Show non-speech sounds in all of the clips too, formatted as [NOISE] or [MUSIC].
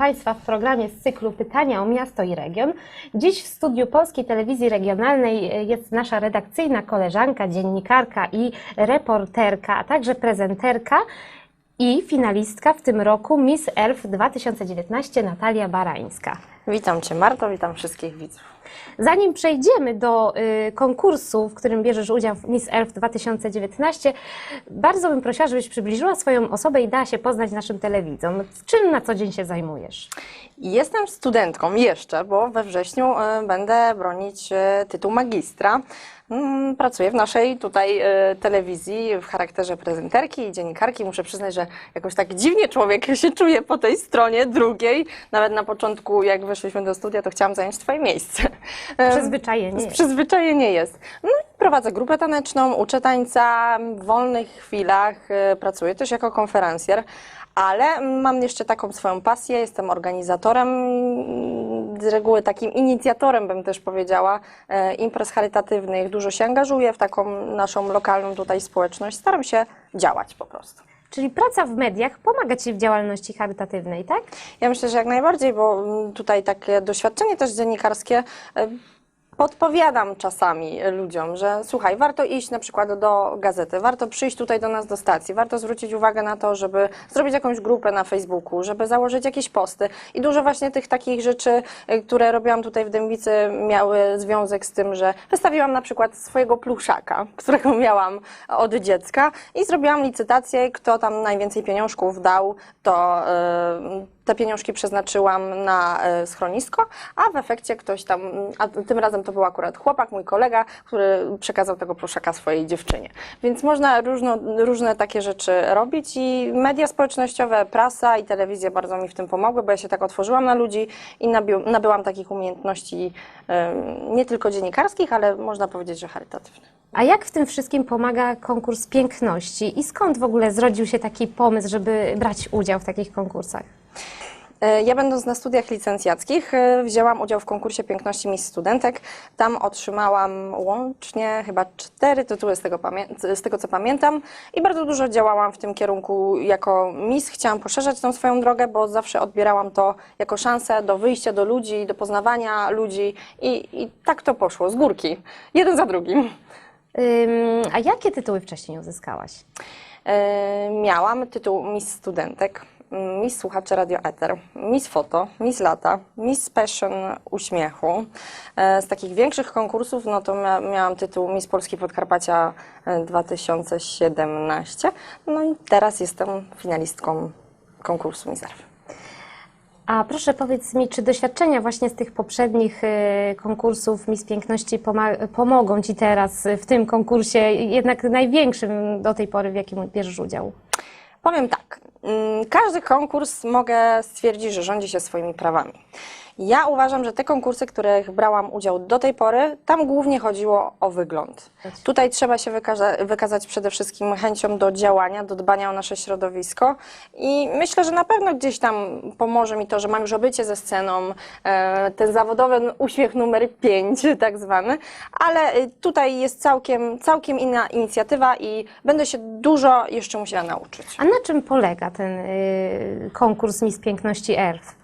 Państwa w programie z cyklu Pytania o miasto i region. Dziś w studiu Polskiej Telewizji Regionalnej e, jest nasza redakcyjna koleżanka, dziennikarka i reporterka, a także prezenterka i finalistka w tym roku Miss Elf 2019 Natalia Barańska. Witam Cię Marto, witam wszystkich widzów. Zanim przejdziemy do y, konkursu, w którym bierzesz udział w Miss Elf 2019, bardzo bym prosiła, żebyś przybliżyła swoją osobę i dała się poznać naszym telewidzom. Czym na co dzień się zajmujesz? Jestem studentką jeszcze, bo we wrześniu e, będę bronić e, tytuł magistra. Mm, Pracuję w naszej tutaj telewizji w charakterze prezenterki i dziennikarki. Muszę przyznać, że jakoś tak dziwnie człowiek się czuje po tej stronie drugiej. Nawet na początku, jak weszliśmy do studia, to chciałam zająć Twoje miejsce. Przyzwyczajenie. Przyzwyczajenie jest. No i prowadzę grupę taneczną, uczę tańca w wolnych chwilach, e, pracuję też jako konferencjer, ale mam jeszcze taką swoją pasję, jestem organizatorem, z reguły takim inicjatorem bym też powiedziała, e, imprez charytatywnych, dużo się angażuję w taką naszą lokalną tutaj społeczność, staram się działać po prostu. Czyli praca w mediach pomaga Ci w działalności charytatywnej, tak? Ja myślę, że jak najbardziej, bo mm, tutaj takie doświadczenie też dziennikarskie e, podpowiadam czasami ludziom, że słuchaj, warto iść na przykład do gazety, warto przyjść tutaj do nas do stacji, warto zwrócić uwagę na to, żeby zrobić jakąś grupę na Facebooku, żeby założyć jakieś posty. I dużo właśnie tych takich rzeczy, e, które robiłam tutaj w Dębicy miały związek z tym, że wystawiłam na przykład swojego pluszaka, [LAUGHS] którego miałam od dziecka i zrobiłam licytację, kto tam najwięcej pieniążków dał, to e, te pieniążki przeznaczyłam na e, schronisko, a w efekcie ktoś tam, a tym razem to był akurat chłopak, mój kolega, który przekazał tego pluszaka swojej dziewczynie. Więc można różno, różne takie rzeczy robić i media społecznościowe, prasa i telewizja bardzo mi w tym pomogły, bo ja się tak otworzyłam na ludzi i nabyłam takich umiejętności nie tylko dziennikarskich, ale można powiedzieć, że charytatywnych. A jak w tym wszystkim pomaga konkurs piękności i skąd w ogóle zrodził się taki pomysł, żeby brać udział w takich konkursach? E, Ja będąc na studiach licencjackich e, wzięłam udział w konkursie piękności Miss Studentek. Tam otrzymałam łącznie chyba cztery tytuły z tego, z tego co pamiętam i bardzo dużo działałam w tym kierunku jako Miss. Chciałam poszerzać tą swoją drogę, bo zawsze odbierałam to jako szansę do wyjścia do ludzi, do poznawania ludzi i, i tak to poszło z górki, jeden za drugim. Ym, a jakie tytuły wcześniej uzyskałaś? E, Miałam tytuł Miss Studentek, Miss Słuchacze Radio Eter, Miss Foto, Miss Lata, Miss Passion Uśmiechu. E, Z takich większych konkursów, no to mia miałam tytuł Miss Polski Podkarpacia e, 2017. No i teraz jestem finalistką konkursu Miss Elf. A proszę powiedz mi, czy doświadczenia właśnie z tych poprzednich y, konkursów Miss Piękności pomogą Ci teraz w tym konkursie, jednak największym do tej pory, w jakim bierzesz udział? Powiem tak, mm, każdy konkurs mogę stwierdzić, że rządzi się swoimi prawami. Ja uważam, że te konkursy, w których brałam udział do tej pory, tam głównie chodziło o wygląd. Tutaj trzeba się wykaza- wykazać przede wszystkim chęcią do działania, do dbania o nasze środowisko i myślę, że na pewno gdzieś tam pomoże mi to, że mam już obycie ze sceną, e, ten zawodowy uśmiech numer 5 tak zwany, ale e, tutaj jest całkiem, całkiem inna inicjatywa i będę się dużo jeszcze musiała nauczyć. A na czym polega ten y, konkurs Miss Piękności ERF?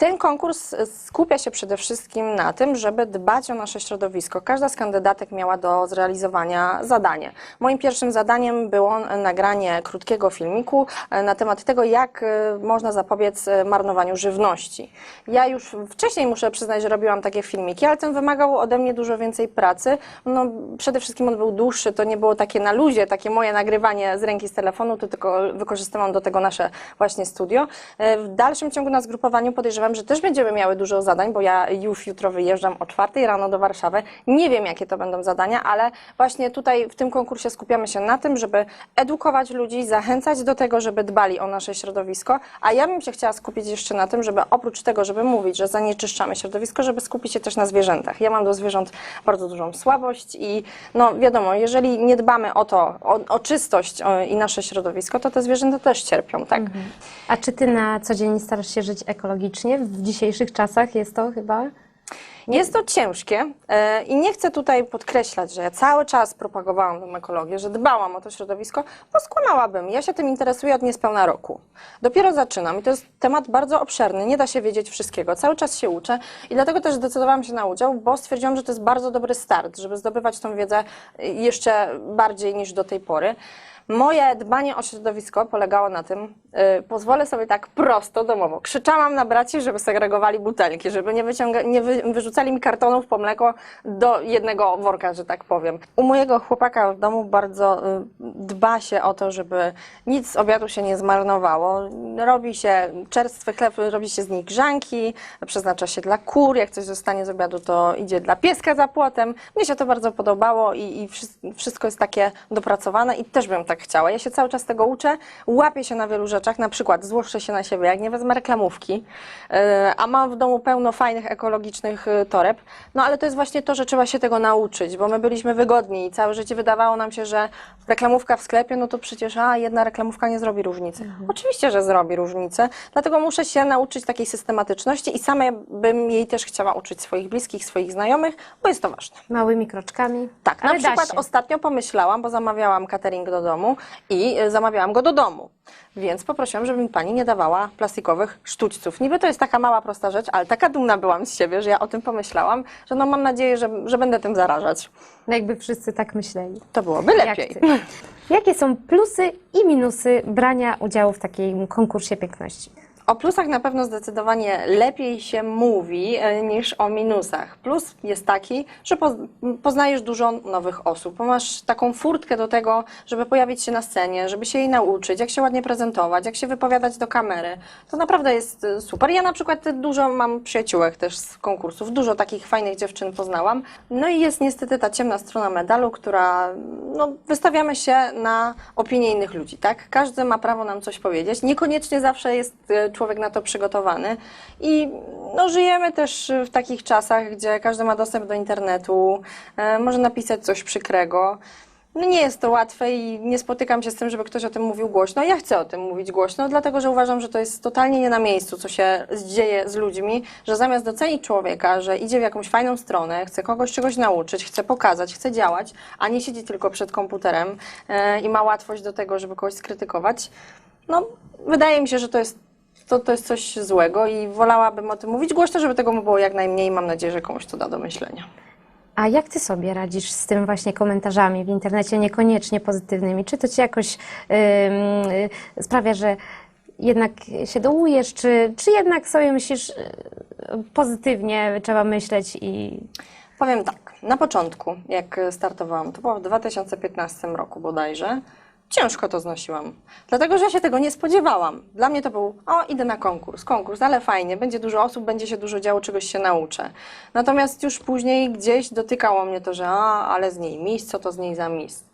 Ten konkurs skupia się przede wszystkim na tym, żeby dbać o nasze środowisko. Każda z kandydatek miała do zrealizowania zadanie. Moim pierwszym zadaniem było nagranie krótkiego filmiku e, na temat tego, jak e, można zapobiec e, marnowaniu żywności. Ja już wcześniej muszę przyznać, że robiłam takie filmiki, ale ten wymagał ode mnie dużo więcej pracy. No, przede wszystkim on był dłuższy, to nie było takie na luzie, takie moje nagrywanie z ręki z telefonu, to tylko wykorzystywałam do tego nasze właśnie studio. W dalszym ciągu na zgrupowaniu podejrzewam, że też będziemy miały dużo zadań, bo ja już jutro wyjeżdżam o czwartej rano do Warszawy. Nie wiem, jakie to będą zadania, ale właśnie tutaj w tym konkursie skupiamy się na tym, żeby edukować ludzi, zachęcać do tego, żeby dbali o nasze środowisko, a ja bym się chciała skupić jeszcze na tym, żeby oprócz tego, żeby mówić, że zanieczyszczamy środowisko, żeby skupić się też na zwierzętach. Ja mam do zwierząt bardzo dużą słabość i no wiadomo, jeżeli nie dbamy o to, o, o czystość o, i nasze środowisko, to te zwierzęta też cierpią, tak? A czy Ty na co dzień starasz się żyć ekologicznie? W dzisiejszych czasach jest to chyba Jest to ciężkie e, i nie chcę tutaj podkreślać, że ja cały czas propagowałam tę ekologię, że dbałam o to środowisko, bo skłamałabym. Ja się tym interesuję od niespełna roku. Dopiero zaczynam i to jest temat bardzo obszerny, nie da się wiedzieć wszystkiego. Cały czas się uczę i dlatego też zdecydowałam się na udział, bo stwierdziłam, że to jest bardzo dobry start, żeby zdobywać tą wiedzę y, jeszcze bardziej niż do tej pory. Moje dbanie o środowisko polegało na tym, yy, pozwolę sobie tak prosto domowo. Krzyczałam na braci, żeby segregowali butelki, żeby nie, wyciąga- nie wy- wyrzucali mi kartonów po mleko do jednego worka, że tak powiem. U mojego chłopaka w domu bardzo y, dba się o to, żeby nic z obiadu się nie zmarnowało. Robi się czerstwy chleb, robi się z nich grzanki, przeznacza się dla kur. Jak coś zostanie z obiadu, to idzie dla pieska za płotem. Mnie się to bardzo podobało i, i wszy- wszystko jest takie dopracowane i też bym tak chciała. Ja się cały czas tego uczę, łapię się na wielu rzeczach, na przykład złożę się na siebie, jak nie wezmę reklamówki, yy, a mam w domu pełno fajnych, ekologicznych yy, toreb, no ale to jest właśnie to, że trzeba się tego nauczyć, bo my byliśmy wygodni i całe życie wydawało nam się, że reklamówka w sklepie, no to przecież a, jedna reklamówka nie zrobi różnicy. Oczywiście, że zrobi różnicę, dlatego muszę się nauczyć takiej systematyczności i sama bym jej też chciała uczyć swoich bliskich, swoich znajomych, bo jest to ważne. Małymi kroczkami. Tak, Ale na przykład ostatnio pomyślałam, bo zamawiałam catering do domu i zamawiałam go do domu. Więc poprosiłam, żeby mi pani nie dawała plastikowych sztućców. Niby to jest taka mała, prosta rzecz, ale taka dumna byłam z siebie, że ja o tym pomyślałam, że no mam nadzieję, że, że będę tym zarażać. No jakby wszyscy tak myśleli. To byłoby Jak lepiej. ty. Jakie są plusy i minusy brania udziału w takim konkursie piękności? O plusach na pewno zdecydowanie lepiej się mówi e, niż o minusach. Plus jest taki, że poz- poznajesz dużo nowych osób, masz taką furtkę do tego, żeby pojawić się na scenie, żeby się jej nauczyć, jak się ładnie prezentować, jak się wypowiadać do kamery. To naprawdę jest e, super. Ja na przykład dużo mam przyjaciółek też z konkursów, dużo takich fajnych dziewczyn poznałam. No i jest niestety ta ciemna strona medalu, która no, wystawiamy się na opinię innych ludzi, tak? Każdy ma prawo nam coś powiedzieć. Niekoniecznie zawsze jest e, człowiek na to przygotowany. I no, żyjemy też w takich czasach, gdzie każdy ma dostęp do internetu, e, może napisać coś przykrego. No nie jest to łatwe i nie spotykam się z tym, żeby ktoś o tym mówił głośno. Ja chcę o tym mówić głośno, dlatego że uważam, że to jest totalnie nie na miejscu, co się dzieje z ludźmi, że zamiast docenić człowieka, że idzie w jakąś fajną stronę, chce kogoś czegoś nauczyć, chce pokazać, chce działać, a nie siedzi tylko przed komputerem e, i ma łatwość do tego, żeby kogoś skrytykować, no wydaje mi się, że to jest, to, to jest coś złego i wolałabym o tym mówić głośno, żeby tego było jak najmniej. Mam nadzieję, że komuś to da do myślenia. A jak ty sobie radzisz z tym właśnie komentarzami w internecie, niekoniecznie pozytywnymi? Czy to ci jakoś ym, y, sprawia, że jednak się dołujesz, czy, czy jednak sobie myślisz y, pozytywnie, trzeba myśleć i Powiem tak, na początku, jak startowałam, to było w 2015 roku bodajże, ciężko to znosiłam. Dlatego, że się tego nie spodziewałam. Dla mnie to był, o, idę na konkurs, konkurs, ale fajnie, będzie dużo osób, będzie się dużo działo, czegoś się nauczę. Natomiast już później gdzieś dotykało mnie to, że a, ale z niej mis, co to z niej za mis.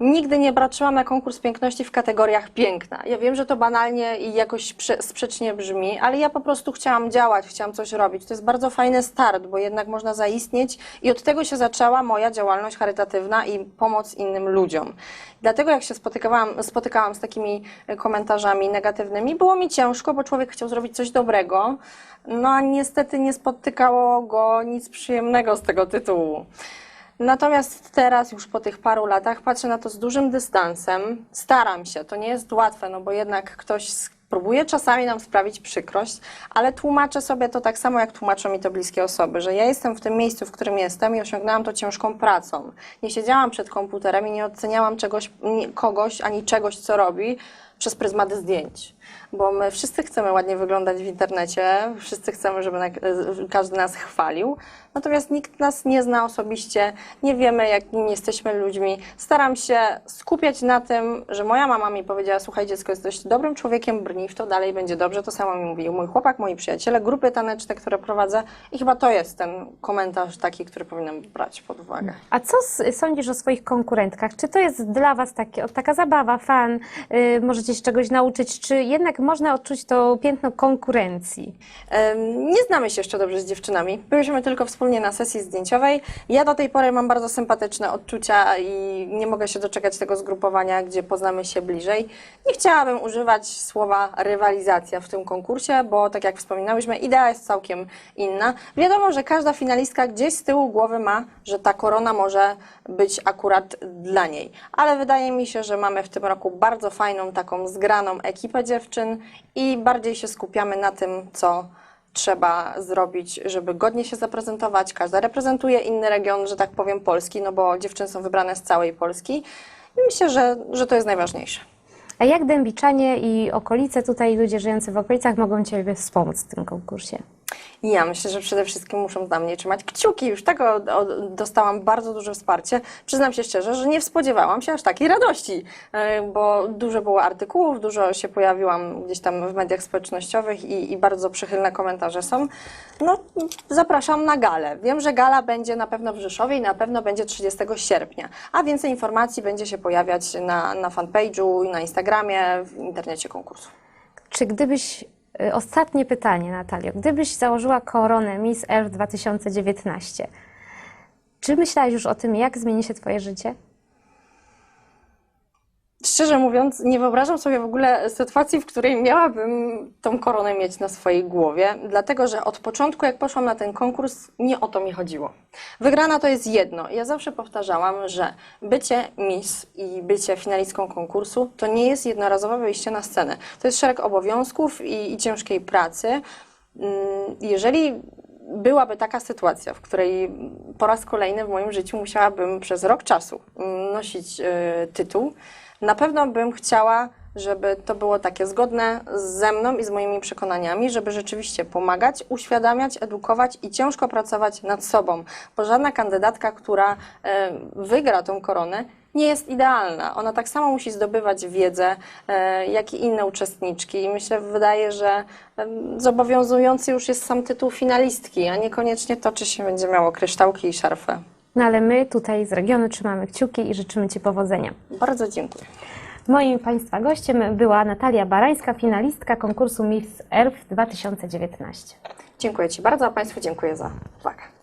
Nigdy nie patrzyłam na konkurs piękności w kategoriach piękna. Ja wiem, że to banalnie i jakoś prze, sprzecznie brzmi, ale ja po prostu chciałam działać, chciałam coś robić. To jest bardzo fajny start, bo jednak można zaistnieć i od tego się zaczęła moja działalność charytatywna i pomoc innym ludziom. Dlatego jak się spotykałam, spotykałam z takimi e, komentarzami negatywnymi, było mi ciężko, bo człowiek chciał zrobić coś dobrego, no a niestety nie spotykało go nic przyjemnego z tego tytułu. Natomiast teraz, już po tych paru latach, patrzę na to z dużym dystansem. Staram się, to nie jest łatwe, no bo jednak ktoś próbuje czasami nam sprawić przykrość, ale tłumaczę sobie to tak samo, jak tłumaczą mi to bliskie osoby, że ja jestem w tym miejscu, w którym jestem i osiągnęłam to ciężką pracą. Nie siedziałam przed komputerem i nie oceniałam czegoś, kogoś ani czegoś, co robi przez pryzmat zdjęć. Bo my wszyscy chcemy ładnie wyglądać w internecie, wszyscy chcemy, żeby każdy nas chwalił, natomiast nikt nas nie zna osobiście, nie wiemy, jakimi jesteśmy ludźmi. Staram się skupiać na tym, że moja mama mi powiedziała: Słuchaj, dziecko, jesteś dobrym człowiekiem, brnij w to, dalej będzie dobrze. To samo mi mówił mój chłopak, moi przyjaciele, grupy taneczne, które prowadzę, i chyba to jest ten komentarz taki, który powinnam brać pod uwagę. A co sądzisz o swoich konkurentkach? Czy to jest dla Was taka zabawa, fan? y, możecie się czegoś nauczyć? Czy jednak można odczuć to piętno konkurencji? Nie znamy się jeszcze dobrze z dziewczynami. Byliśmy tylko wspólnie na sesji zdjęciowej. Ja do tej pory mam bardzo sympatyczne odczucia i nie mogę się doczekać tego zgrupowania, gdzie poznamy się bliżej. Nie chciałabym używać słowa rywalizacja w tym konkursie, bo tak jak wspominałyśmy, idea jest całkiem inna. Wiadomo, że każda finalistka gdzieś z tyłu głowy ma, że ta korona może być akurat dla niej. Ale wydaje mi się, że mamy w tym roku bardzo fajną, taką zgraną ekipę dziewczyn i bardziej się skupiamy na tym, co trzeba zrobić, żeby godnie się zaprezentować. Każda reprezentuje inny region, że tak powiem, Polski, no bo dziewczyny są wybrane z całej Polski. I myślę, że, że to jest najważniejsze. A jak Dębicczanie i okolice, tutaj ludzie żyjący w okolicach mogą Ciebie wspomóc w tym konkursie? Ja myślę, że przede wszystkim muszą za mnie trzymać kciuki. Już tego o- dostałam bardzo duże wsparcie. Przyznam się szczerze, że nie spodziewałam się aż takiej radości, e, bo dużo było artykułów, dużo się pojawiłam gdzieś tam w mediach społecznościowych i, i bardzo przychylne komentarze są. No, zapraszam na galę. Wiem, że gala będzie na pewno w Rzeszowie i na pewno będzie 30 sierpnia, a więcej informacji będzie się pojawiać na, na fanpage'u, na Instagramie, w internecie konkursu. Czy gdybyś, ostatnie pytanie Natalio, gdybyś założyła koronę Miss Earth 2019, czy myślałaś już o tym, jak zmieni się Twoje życie? Szczerze mówiąc, nie wyobrażam sobie w ogóle sytuacji, w której miałabym tą koronę mieć na swojej głowie, dlatego że od początku, jak poszłam na ten konkurs, nie o to mi chodziło. Wygrana to jest jedno. Ja zawsze powtarzałam, że bycie Miss i bycie finalistką konkursu to nie jest jednorazowe wyjście na scenę. To jest szereg obowiązków i, i ciężkiej pracy. Mm, Jeżeli byłaby taka sytuacja, w której po raz kolejny w moim życiu musiałabym przez rok czasu nosić e, tytuł, na pewno bym chciała, żeby to było takie zgodne ze mną i z moimi przekonaniami, żeby rzeczywiście pomagać, uświadamiać, edukować i ciężko pracować nad sobą, bo żadna kandydatka, która e, wygra tą koronę, nie jest idealna. Ona tak samo musi zdobywać wiedzę, e, jak i inne uczestniczki. I myślę, wydaje, że zobowiązujący już jest sam tytuł finalistki, a niekoniecznie to, czy się będzie miało kryształki i szarfę. No ale my tutaj z regionu trzymamy kciuki i życzymy Ci powodzenia. Bardzo dziękuję. Moim Państwa gościem była Natalia Barańska, finalistka konkursu Miss Earth 2019. Dziękuję Ci bardzo, a Państwu dziękuję za uwagę.